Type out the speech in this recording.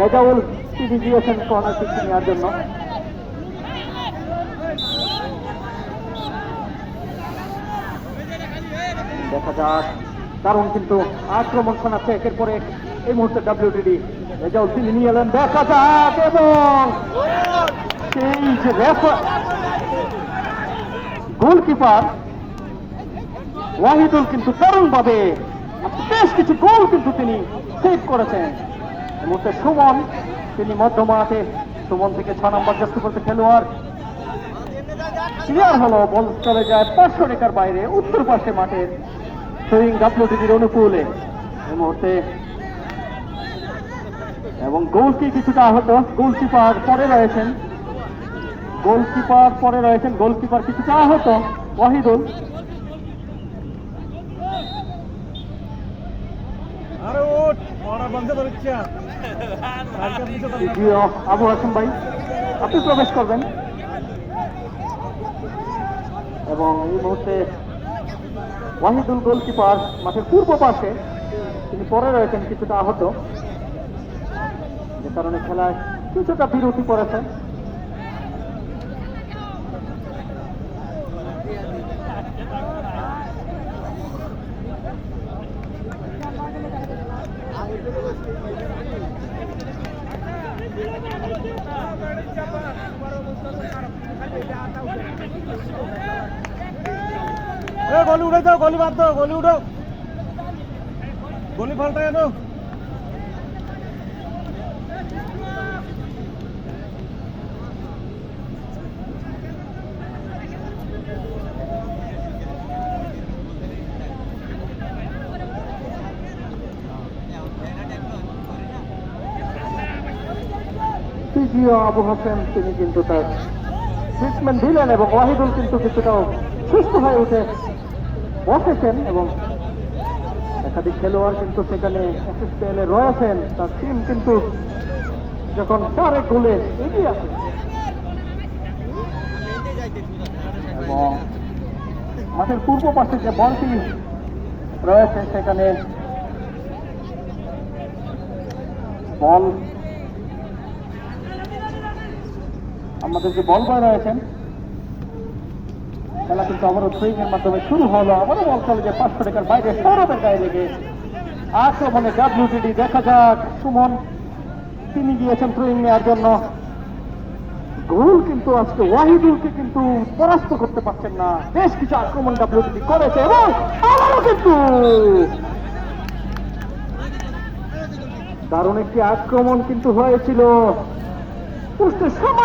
রেজাউল তিনি গিয়েছেন কর্নার নেওয়ার জন্য। দেখা যাক। কারণ কিন্তু আক্রমণ শোনাচ্ছে একের পরে। এই মুহূর্তে ডাব্লিউটিডি রেজাউল তিনি নিয়ে এলেন। দেখা যাক এবং সেই যে গোলকিপার ওয়াহিদুল কিন্তু দারুণভাবে বেশ কিছু গোল কিন্তু তিনি সেভ করেছেন। মুহূর্তে সুমন, তিনি মধ্যমাঠে সুমন থেকে ছ নম্বর জ্যেষ্ঠ করতে খেলোয়াড়। ক্লিয়ার হলো, বল চলে যায় পাঁচশো রেখার বাইরে, উত্তর পাশে মাঠের সুইং ডাব্লিউটিভির অনুকূলে। এই মুহূর্তে এবং গোলকি কিছুটা আহত গোলকিপার পরে রয়েছেন। গোলকিপার পরে রয়েছেন গোলকিপার কিছুটা আহত ওয়াহিদুল আবু হাসান ভাই, আপনি প্রবেশ করবেন। এবং এই মুহূর্তে ওয়াহিদুল গোলকিপার মাঠের পূর্ব পাশে তিনি পরে রয়েছেন কিছুটা আহত। যে কারণে খেলায় কিছুটা বিরতি পড়েছে। গলি উঠে দাও গলি বাদ দাও গলি উঠো গলি ফালটা এনো ফিজিও আবু হাসান, তিনি কিন্তু তার ট্রিটমেন্ট দিলেন এবং ওয়াহিদুল কিন্তু কিছুটা সুস্থ হয়ে উঠে বসেছেন এবং একাধিক খেলোয়াড় কিন্তু সেখানে এ রয়েছেন। তার টিম কিন্তু যখন চারে গোলে এগিয়ে আসে। এবং মাঠের পূর্ব পাশে যে বলটি রয়েছে, সেখানে বল আমাদের যে বল বয় রয়েছেন খেলা কিন্তু আবারও সুইং এর মাধ্যমে শুরু হলো। আবারও বল চলে যে পাঁচশো টাকার বাইরে সৌরভের গায়ে লেগে। আক্রমণে ডাব্লিউটিডি দেখা যাক। সুমন, তিনি গিয়েছেন থ্রোয়িং নেওয়ার জন্য। গোল কিন্তু আজকে ওয়াহিদুলকে কিন্তু পরাস্ত করতে পারছেন না। বেশ কিছু আক্রমণ ডাব্লিউটিডি করেছে এবং আবারও কিন্তু দারুণ একটি আক্রমণ কিন্তু হয়েছিল। সমান